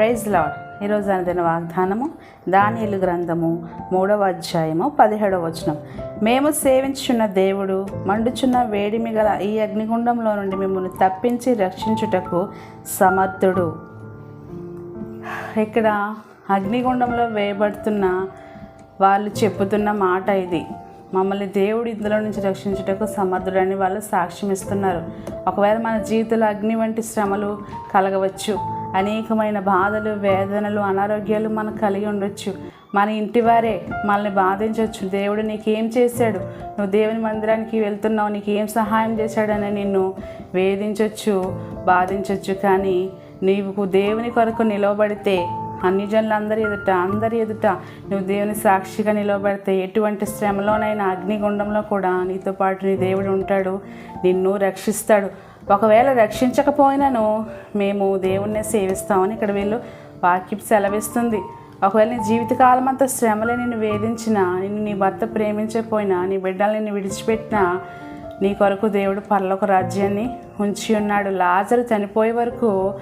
Praise lord. ఈరోజు అనదిన వాగ్దానము దానియలు గ్రంథము మూడవ అధ్యాయము పదిహేడవ వచనం. మేము సేవించుచున్న దేవుడు మండుచున్న వేడిమి గల ఈ అగ్నిగుండంలో నుండి మిమ్మల్ని తప్పించి రక్షించుటకు సమర్థుడు. ఇక్కడ అగ్నిగుండంలో వేయబడుతున్న వాళ్ళు చెప్పుతున్న మాట ఇది. మమ్మల్ని దేవుడు ఇందులో నుంచి రక్షించుటకు సమర్థుడని వాళ్ళు సాక్ష్యం ఇస్తున్నారు ఒకవేళ మన జీవితంలో అగ్ని వంటి శ్రమలు కలగవచ్చు. అనేకమైన బాధలు వేదనలు అనారోగ్యాలు మనకు కలిగి ఉండొచ్చు. మన ఇంటి వారే మనల్ని బాధించవచ్చు దేవుడు నీకేం చేశాడు? నువ్వు దేవుని మందిరానికి వెళ్తున్నావు నీకేం సహాయం చేశాడని నిన్ను వేధించవచ్చు బాధించవచ్చు కానీ నీవు దేవుని కొరకు నిలవబడితే అన్ని జనులందరి ఎదుట అందరి ఎదుట నువ్వు దేవుని సాక్షిగా నిలవబడితే ఎటువంటి శ్రమలోనైనా అగ్నిగుండంలో కూడా నీతో పాటు నీ దేవుడు ఉంటాడు. నిన్ను రక్షిస్తాడు. ఒకవేళ రక్షించకపోయినాను మేము దేవుణ్ణే సేవిస్తామని ఇక్కడ వీళ్ళు వాక్యం సెలవిస్తుంది. ఒకవేళ నీ జీవితకాలం అంతా శ్రమలే నిన్ను వేధించినా నిన్ను నీ భర్త ప్రేమించకపోయినా నీ బిడ్డలు నిన్ను విడిచిపెట్టినా నీ కొరకు దేవుడు పర్లోక రాజ్యాన్ని ఉంచి ఉన్నాడు. లాజరు చనిపోయే వరకు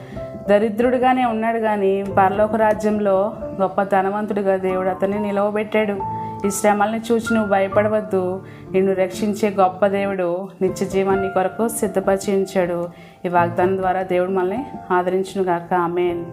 దరిద్రుడుగానే ఉన్నాడు కానీ పర్లోక రాజ్యంలో గొప్ప ధనవంతుడిగా దేవుడు అతన్ని నిలవబెట్టాడు. ఈ శ్రమల్ని చూసి నువ్వు భయపడవద్దు. నిన్ను రక్షించే గొప్ప దేవుడు నిత్య జీవాన్ని కొరకు సిద్ధపరిచి ఉంచాడు. ఈ వాగ్దానం ద్వారా దేవుడు మనల్ని ఆదరించును గాక ఆమెన్.